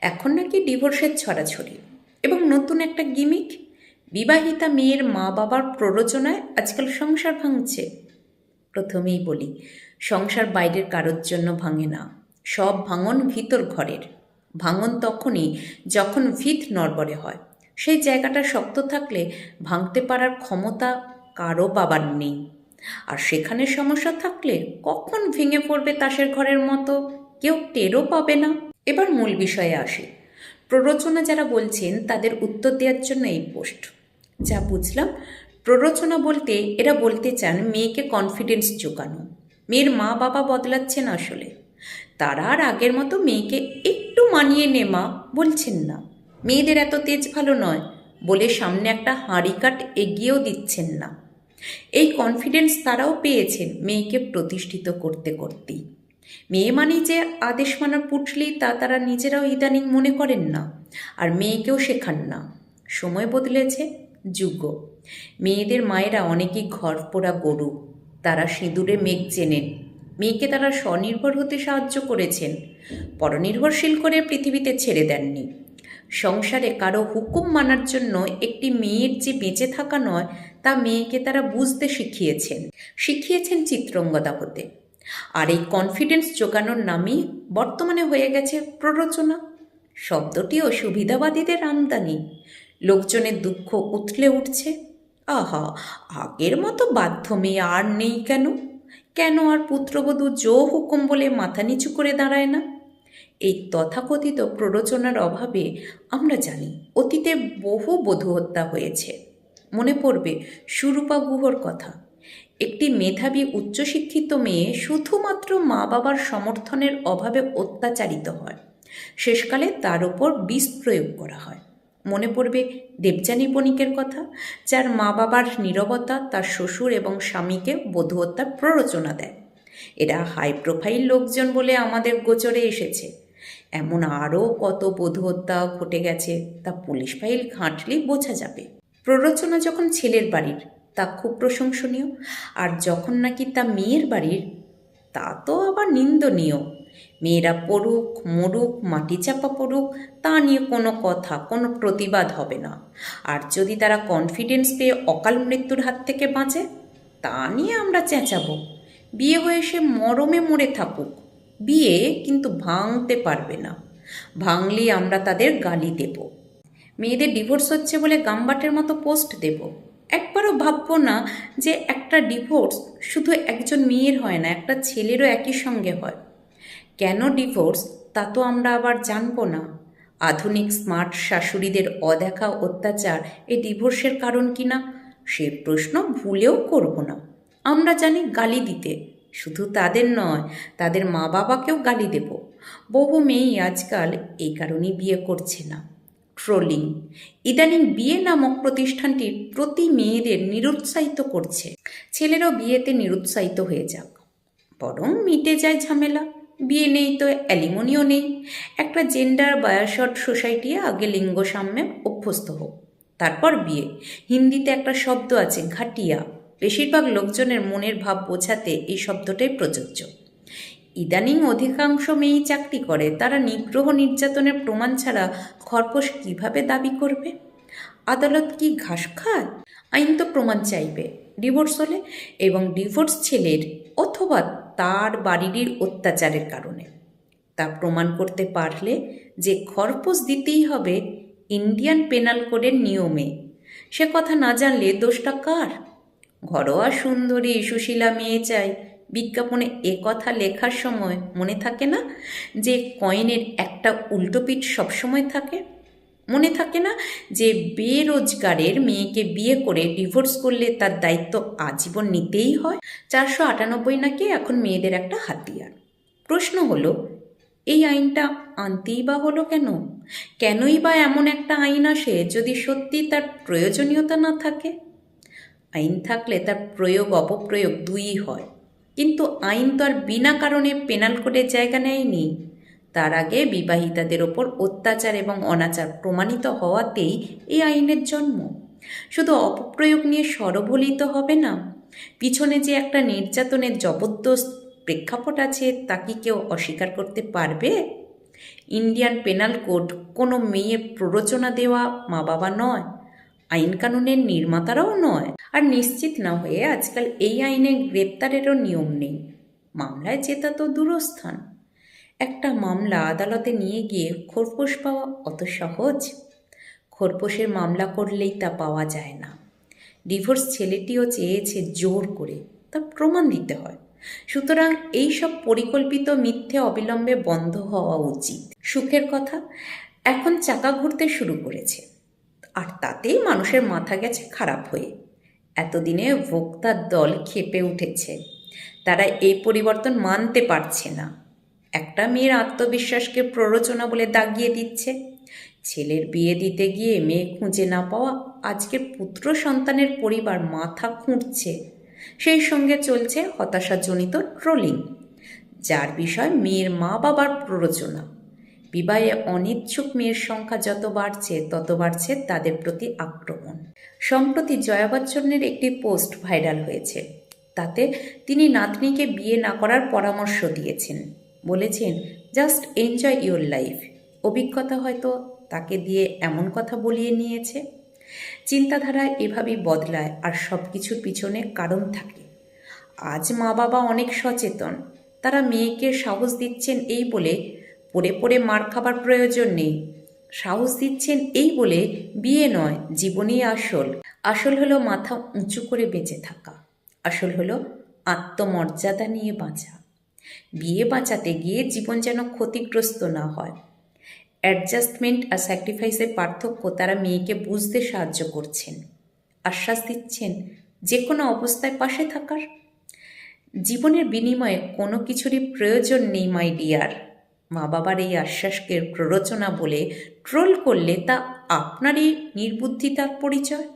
এখন নাকি ডিভোর্সের ছড়াছড়ি। এবং নতুন একটা গিমিক? বিবাহিতা মেয়ের মা বাবার প্ররোচনায় আজকাল সংসার ভাঙছে। প্রথমেই বলি, সংসার বাইরের কারোর জন্য ভাঙে না। সব ভাঙন ভিতর ঘরের। ভাঙন তখনই যখন ভিত নড়বড়ে হয়। সেই জায়গাটা শক্ত থাকলে ভাঙতে পারার ক্ষমতা কারও বাবার নেই। আর সেখানে সমস্যা থাকলে কখন ভেঙে পড়বে তাসের ঘরের মতো? কেউ টেরও পাবে না। এবার মূল বিষয়ে আসি। প্ররোচনা যারা বলছেন, তাদের উত্তর দেওয়ার জন্য এই পোস্ট। যা বুঝলাম, প্ররোচনা বলতে এরা বলতে চান, মেয়েকে কনফিডেন্স জোগানো মেয়ের মা বাবা বদলাচ্ছেন আসলে। তারা আর আগের মতো মেয়েকে একটু মানিয়ে নে মা বলছেন না। মেয়েদের এত তেজ ভালো নয় বলে সামনে একটা হাঁড়ি কাট এগিয়েও দিচ্ছেন না। এই কনফিডেন্স তারাও পেয়েছেন মেয়েকে প্রতিষ্ঠিত করতে করতেই। মেয়ে মানেই যে আদেশ মানা পুটলি তা তারা নিজেরাও ইদানিং মনে করেন না, আর মেয়েকেও শেখান না। সময় বদলেছে যুগ মেয়েদের মায়েরা অনেকেই ঘর পোড়া গরু, তারা সিঁদুরে মেঘ চেনেন। মেয়েকে তারা স্বনির্ভর হতে সাহায্য করেছেন, পরনির্ভরশীল করে পৃথিবীতে ছেড়ে দেননি। সংসারে কারও হুকুম মানার জন্য একটি মেয়ের যে বেঁচে থাকা নয়, তা মেয়েকে তারা বুঝতে শিখিয়েছেন। শিখিয়েছেন চিত্রঙ্গদা হতে। আর এই কনফিডেন্স জোগানোর নামই বর্তমানে হয়ে গেছে প্ররোচনা। শব্দটিও সুবিধাবাদীদের আমদানি। লোকজনের দুঃখ উথলে উঠছে। আহা, আগের মতো বাধ্য মেয়ে আর নেই কেন? কেন আর পুত্রবধূ জো হুকুম বলে মাথা নিচু করে দাঁড়ায় না? এই তথাকথিত প্ররোচনার অভাবে আমরা জানি অতীতে বহু বধূ হত্যা হয়েছে। মনে পড়বে, সুরূপা গুহর কথা। একটি মেধাবী উচ্চশিক্ষিত মেয়ে শুধুমাত্র মা বাবার সমর্থনের অভাবে অত্যাচারিত হয়। শেষকালে তার উপর বিষ প্রয়োগ করা হয়। মনে পড়বে দেবযানী বণিকের কথা, যার মা বাবার নীরবতা তার শ্বশুর এবং স্বামীকে বধূ হত্যার প্ররোচনা দেয়। এরা হাই প্রোফাইল লোকজন বলে আমাদের গোচরে এসেছে। এমন আরও কত বধূ হত্যা ঘটে গেছে তা পুলিশ ফাইল ঘাঁটলেই বোঝা যাবে। প্ররোচনা যখন ছেলের বাড়ির তা খুব প্রশংসনীয়। আর যখন নাকি তা মেয়ের বাড়ির, তা তো আবার নিন্দনীয়। মেয়েরা পড়ুক, মরুক, মাটি চাপা পড়ুক, তা নিয়ে কোনো কথা, কোনো প্রতিবাদ হবে না। আর যদি তারা কনফিডেন্স পেয়ে অকাল মৃত্যুর হাত থেকে বাঁচে, তা নিয়ে আমরা চেঁচাবো। বিয়ে হয়ে সে মরমে মরে থাকুক। বিয়ে কিন্তু ভাঙতে পারবে না। ভাঙলি আমরা তাদের গালি দেব। মেয়েদের ডিভোর্স হচ্ছে বলে গাম্বাটের মতো পোস্ট দেব। একবারও ভাববো না যে একটা ডিভোর্স শুধু একজন মেয়ের হয় না, একটা ছেলেরও একই সঙ্গে হয়। কেন ডিভোর্স তা তো আমরা আবার জানব না। আধুনিক স্মার্ট শাশুড়িদের অদেখা অত্যাচার এই ডিভোর্সের কারণ কি না? সে প্রশ্ন ভুলেও করব না। আমরা জানি গালি দিতে। শুধু তাদের নয়, তাদের মা বাবাকেও গালি দেব। বহু মেয়েই আজকাল এই কারণেই বিয়ে করছে না। ট্রোলিং ইদানিং বিয়ে নামক প্রতিষ্ঠানটি প্রতি মেয়েদের নিরুৎসাহিত করছে। ছেলেরাও বিয়েতে নিরুৎসাহিত হয়ে যাক। বরং মিটে যায় ঝামেলা। বিয়ে নেই তো অ্যালিমনিও নেই। একটা জেন্ডার বায়াসট সোসাইটি আগে লিঙ্গ সাম্যে অভ্যস্ত হোক। তারপর বিয়ে। হিন্দিতে একটা শব্দ আছে, ঘাটিয়া। বেশিরভাগ লোকজনের মনের ভাব বোঝাতে এই শব্দটাই প্রযোজ্য। ইদানিং অধিকাংশ মেয়েই চাকরি করে। তারা নিগ্রহ নির্যাতনের প্রমাণ ছাড়া খরপোশ কীভাবে দাবি করবে? আদালত কি ঘাস খায়? আইন তো প্রমাণ চাইবে। ডিভোর্স হলে এবং ডিভোর্স ছেলের অথবা তার বাড়ির অত্যাচারের কারণে। তা প্রমাণ করতে পারলে যে খরপোশ দিতেই হবে ইন্ডিয়ান পেনাল কোডের নিয়মে। সে কথা না জানলে দোষটা কার? ঘরোয়া সুন্দরী সুশীলা মেয়ে চাই। বিজ্ঞাপনে এ কথা লেখার সময় মনে থাকে না যে কয়েনের একটা উল্টোপিঠ সবসময় থাকে? মনে থাকে না যে বেরোজগারের মেয়েকে বিয়ে করে ডিভোর্স করলে তার দায়িত্ব আজীবন নিতেই হয়? চারশো আটানব্বই নাকি এখন মেয়েদের একটা হাতিয়ার। প্রশ্ন হলো, এই আইনটা আনতেই বা হলো কেন? কেনই বা এমন একটা আইন আসে যদি সত্যি তার প্রয়োজনীয়তা না থাকে? আইন থাকলে তার প্রয়োগ অপপ্রয়োগ দুইই হয়। কিন্তু আইন তো আর বিনা কারণে পেনাল কোডের জায়গা নেয়নি। তার আগে বিবাহিতাদের ওপর অত্যাচার এবং অনাচার প্রমাণিত হওয়াতেই এই আইনের জন্ম। শুধু অপপ্রয়োগ নিয়ে সরবলিত হবে না, পিছনে যে একটা নির্যাতনের জবরদস্ত প্রেক্ষাপট আছে তা কি কেউ অস্বীকার করতে পারবে? ইন্ডিয়ান পেনাল কোড কোনো মেয়ে প্ররোচনা দেওয়া মা বাবা নয়। আইন কানুনের নির্মাতারাও নয়। আর নিশ্চিত না হয়ে আজকাল এই আইনে গ্রেপ্তারেরও নিয়ম নেই। মামলায় জেতা তো দূরস্থান। একটা মামলা আদালতে নিয়ে গিয়ে খোরপোশ পাওয়া অত সহজ? খোরপোশের মামলা করলেই তা পাওয়া যায় না। ডিভোর্স ছেলেটিও চেয়েছে জোর করে, তা প্রমাণ দিতে হয়। সুতরাং এই সব পরিকল্পিত মিথ্যে অবিলম্বে বন্ধ হওয়া উচিত। সুখের কথা, এখন চাকা ঘুরতে শুরু করেছে। আর তাতেই মানুষের মাথা গেছে খারাপ হয়ে। এতদিনে ভোক্তার দল খেপে উঠেছে। তারা এই পরিবর্তন মানতে পারছে না। একটা মেয়ের আত্মবিশ্বাসকে প্ররোচনা বলে দাগিয়ে দিচ্ছে। ছেলের বিয়ে দিতে গিয়ে মেয়ে খুঁজে না পাওয়া আজকের পুত্র সন্তানের পরিবার মাথা খুঁড়ছে। সেই সঙ্গে চলছে হতাশাজনিত ট্রোলিং, যার বিষয় মেয়ের মা বাবার প্ররোচনা। বিবাহে অনিচ্ছুক মেয়ের সংখ্যা যত বাড়ছে, তত বাড়ছে তাদের প্রতি আক্রমণ। সম্প্রতি জয়া বচ্চনের একটি পোস্ট ভাইরাল হয়েছে। তাতে তিনি নাতনিকে বিয়ে না করার পরামর্শ দিয়েছেন। বলেছেন, জাস্ট এনজয় ইউর লাইফ। অভিজ্ঞতা হয়তো তাকে দিয়ে এমন কথা বলিয়ে নিয়েছে। চিন্তাধারা এভাবেই বদলায় আর সব কিছুর পিছনে কারণ থাকে। আজ মা বাবা অনেক সচেতন। তারা মেয়েকে সাহস দিচ্ছেন এই বলে পড়ে পড়ে মার খাবার প্রয়োজন নেই। সাহস দিচ্ছেন এই বলে বিয়ে নয়, জীবনই আসল। আসল হলো মাথা উঁচু করে বেঁচে থাকা। আসল হলো আত্মমর্যাদা নিয়ে বাঁচা। বিয়ে বাঁচাতে গিয়ে জীবন যেন ক্ষতিগ্রস্ত না হয়। অ্যাডজাস্টমেন্ট আর স্যাক্রিফাইসের পার্থক্য তারা মেয়েকে বুঝতে সাহায্য করছেন। আশ্বাস দিচ্ছেন, যে কোনো অবস্থায় পাশে থাকার। জীবনের বিনিময়ে কোনো কিছুরই প্রয়োজন নেই, মাই ডিয়ার। মা বাবার এই আশ্বাসকে প্ররোচনা বলে ট্রোল করলে তা আপনারই নির্বুদ্ধিতার পরিচয়?